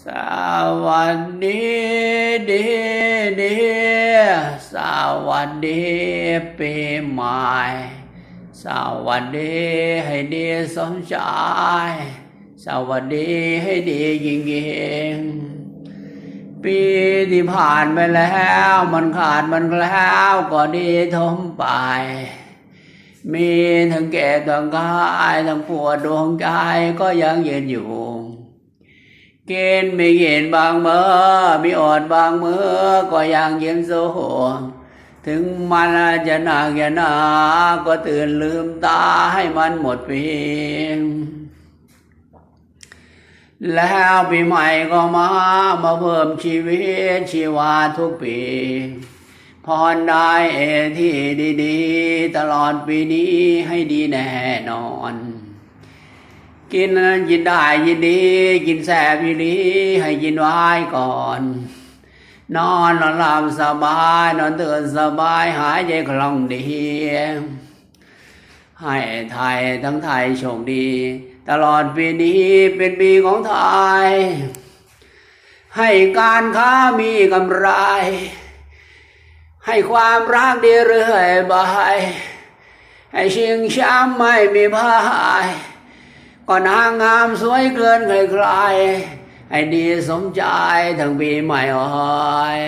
สวัสดีดีดีสวัสดีปีใหม่ สวัสดีให้ดีสมใจสวัสดีให้ดียิ่งยิ่งปีที่ผ่านไปแล้ว มันขาดมันแล้วก็ดีทมไป มีทั้งแก่ทั้งกายทั้งปวดดวงใจก็ยังยืนอยู่ เกินไม่กินบางเมื่อมีอดบางมือก็ยังเยืนสู้ถึงมันจะหนักจะหนาก็ตื่นลืมตาให้มันหมดเพียงแล้วปีใหม่ก็มามาเพิ่มชีวิตชีวาทุกปีพรได้เอที่ดี ๆ ตลอดปีนี้ให้ดีแน่นอน กินยินได้ยินดี กินแสบยินดี ให้ยินไว้ก่อน นอนนอนหลับสบาย นอนตื่นสบายหายใจคล่องดี ให้ไทยทั้งไทยโชคดี ตลอดปีนี้เป็นปีของไทย ให้การค้ามีกำไร ให้ความรักดีเรื่อยไปให้ชิงช้ำไม่มีพาย ก็นางงามสวยเกินใครๆให้ดีสมใจทั้งปีใหม่อ้อย